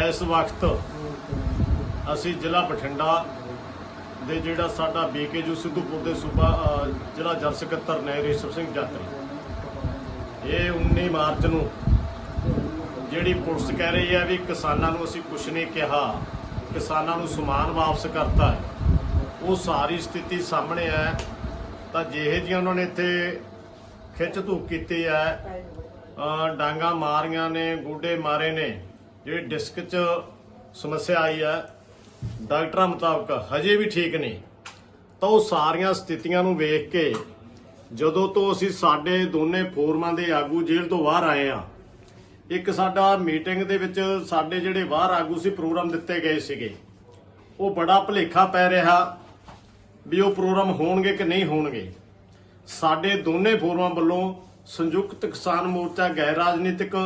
ਇਸ ਵਕਤ ਅਸੀਂ ਜ਼ਿਲ੍ਹਾ ਬਠਿੰਡਾ ਦੇ ਜਿਹੜਾ ਸਾਡਾ ਬੀਕੇਯੂ ਸਿੱਧੂਪੁਰ ਦੇ ਸੂਬਾ ਜ਼ਿਲ੍ਹਾ ਜਨ ਸਕੱਤਰ ਨੇ ਰੇਸ਼ਮ ਸਿੰਘ ਜਾਤਰੀ। ਇਹ 19 ਮਾਰਚ ਨੂੰ ਜਿਹੜੀ ਪੁਲਿਸ ਕਹਿ ਰਹੀ ਹੈ ਵੀ ਕਿਸਾਨਾਂ ਨੂੰ ਅਸੀਂ ਕੁਝ ਨਹੀਂ ਕਿਹਾ ਕਿਸਾਨਾਂ ਨੂੰ ਸਮਾਨ ਵਾਪਸ ਕਰਤਾ ਹੈ। ਉਹ ਸਾਰੀ ਸਥਿਤੀ ਸਾਹਮਣੇ ਹੈ ਤਾਂ ਜਿਹੇ ਜਿਹੀਆਂ ਉਹਨਾਂ ਨੇ ਇੱਥੇ ਖਿੱਚ ਧੂਕ ਕੀਤੀ ਹੈ ਅ, ਡਾਂਗਾ ਮਾਰੀਆਂ ਨੇ ਗੋਡੇ ਮਾਰੇ ਨੇ ਜਿਹੜੀ ਡਿਸਕ 'ਚ ਸਮੱਸਿਆ ਆਈ ਹੈ, ਡਾਕਟਰਾਂ ਮੁਤਾਬਕ ਹਜੇ ਵੀ ਠੀਕ ਨਹੀਂ। ਤਾਂ ਉਹ ਸਾਰੀਆਂ ਸਥਿਤੀਆਂ ਨੂੰ ਵੇਖ ਕੇ ਜਦੋਂ ਤੋਂ ਅਸੀਂ ਸਾਡੇ ਦੋਨੇ ਫੋਰਮਾਂ ਦੇ ਆਗੂ ਜੇਲ੍ਹ ਤੋਂ ਬਾਹਰ ਆਏ ਆ ਇੱਕ ਸਾਡਾ ਮੀਟਿੰਗ ਦੇ ਵਿੱਚ ਸਾਡੇ ਜਿਹੜੇ ਬਾਹਰ ਆਗੂ ਸੀ, ਪ੍ਰੋਗਰਾਮ ਦਿੱਤੇ ਗਏ ਸੀਗੇ, ਉਹ ਬੜਾ ਭੁਲੇਖਾ ਪੈ ਰਿਹਾ ਵੀ ਉਹ ਪ੍ਰੋਗਰਾਮ ਹੋਣਗੇ ਕਿ ਨਹੀਂ ਹੋਣਗੇ। ਸਾਡੇ ਦੋਨੇ ਫੋਰਮਾਂ ਵੱਲੋਂ ਸੰਯੁਕਤ ਕਿਸਾਨ ਮੋਰਚਾ, ਗੈਰ ਰਾਜਨੀਤਿਕ